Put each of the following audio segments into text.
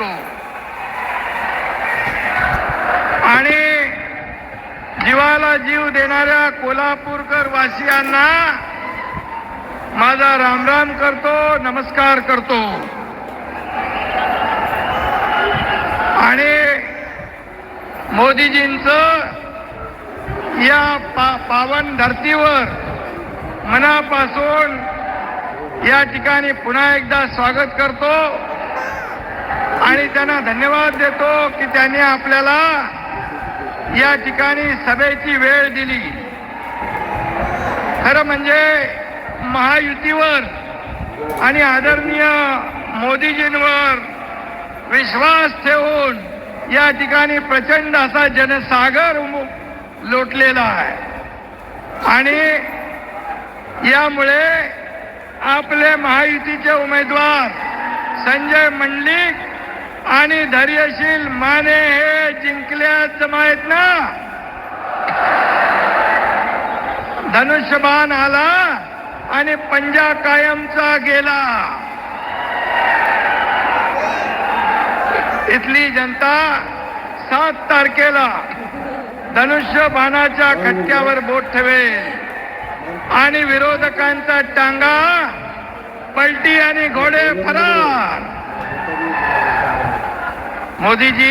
हो. आणि जीवाला जीव देणाऱ्या कोल्हापूरकर वासियांना माझा रामराम करतो नमस्कार करतो. आणि मोदीजींचं या पा पावन धर्तीवर मनापासून या ठिकाणी पुन्हा एकदा स्वागत करतो. आणि त्यांना धन्यवाद देतो की त्यांनी आपल्याला या ठिकाणी सभेची वेळ दिली. खरं म्हणजे महायुतीवर आणि आदरणीय मोदीजींवर विश्वास ठेवून या ठिकाणी प्रचंड असा जनसागर उम- लोटलेला आहे. आणि यामुळे आपले महायुतीचे उमेदवार संजय मंडलिक आणि धैर्यशील माने हे जिंकल्या जमायत ना? धनुष्यबाण आला आणि पंजा कायमचा गेला. इथली जनता सात तारखेला धनुष्यबाणाच्या खटक्यावर बोट ठेवेल. आणि विरोधकांचा टांगा पलटी आणि घोडे फरार. मोदीजी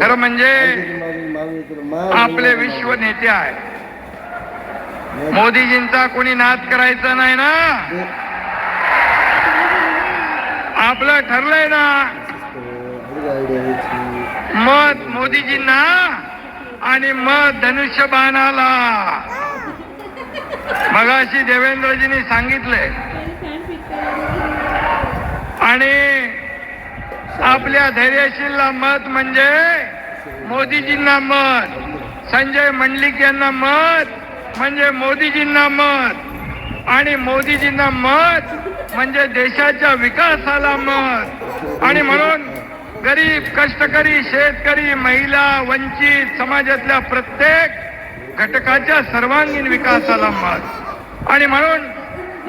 खरं म्हणजे आपले विश्व नेते आहे मोदीजींचा कोणी नाद करायचा नाही ना? आपलं ठरलंय ना? मत मोदीजींना आणि मत धनुष्यबाणाला. मगाशी देवेंद्रजींनी सांगितलंय. आणि आपल्या धैर्यशीलला मत म्हणजे मोदीजींना मत. संजय मंडलिक यांना मत म्हणजे मोदीजींना मत. आणि मोदीजींना मत म्हणजे देशाच्या विकासाला मत. आणि म्हणून गरीब कष्टकरी शेतकरी महिला वंचित समाजातल्या प्रत्येक घटकाच्या सर्वांगीण विकासाला मत. आणि म्हणून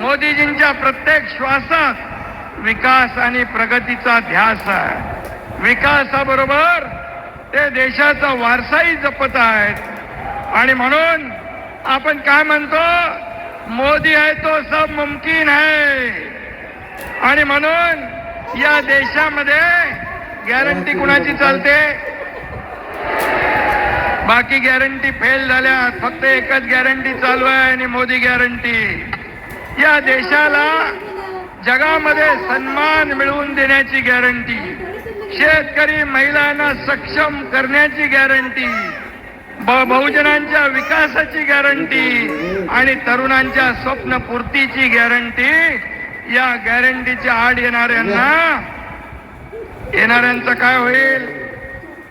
मोदीजींच्या प्रत्येक श्वासात विकास आणि प्रगतीचा ध्यास आहे. विकासाबरोबर ते देशाचा वारसाही जपत आहेत. आणि म्हणून आपण काय म्हणतो? मोदी आहे तो सब मुमकिन आहे. आणि म्हणून या देशामध्ये गॅरंटी कुणाची चालते? बाकी गॅरंटी फेल झाल्या फक्त एकच गॅरंटी चालू आहे आणि मोदी गॅरंटी या देशाला जगामध्ये सन्मान मिळवून देण्याची गॅरंटी शेतकरी महिलांना सक्षम करण्याची गॅरंटी ब- बहुजनांच्या विकासाची गॅरंटी आणि तरुणांच्या स्वप्नपूर्तीची गॅरंटी या गॅरंटीच्या आड येणाऱ्यांना येणाऱ्यांचं काय होईल?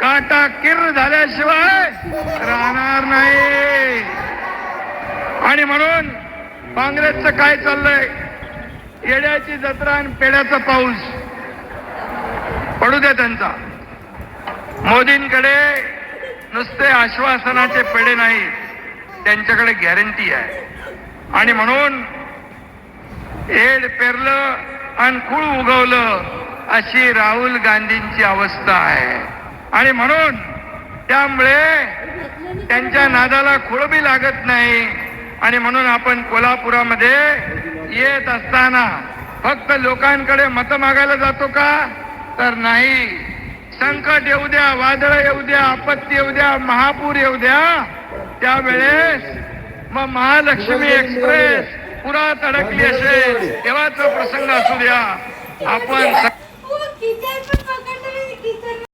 काटा किर झाल्याशिवाय राहणार नाही. आणि म्हणून काँग्रेसचं काय चाललंय? येड्याची जत्रा आणि पेड्याचा पाऊस. पडू द्या त्यांचा. मोदींकडे नुसते आश्वासनाचे पेढे नाही त्यांच्याकडे गॅरंटी आहे. आणि म्हणून एड पेरलं आणि कुळ उगवलं अशी राहुल गांधींची अवस्था आहे. आणि म्हणून त्यामुळे त्यांच्या नादाला खुळबी लागत नाही. आणि म्हणून आपण कोल्हापुरामध्ये येत असताना फक्त लोकांकडे मत मागायला जातो का? तर नाही. संकट येऊ द्या वादळ येऊ द्या आपत्ती येऊ द्या महापूर येऊ द्या. त्यावेळेस मग महालक्ष्मी एक्सप्रेस पुरात अडकली असेल. तेव्हाच प्रसंग असू द्या. आपण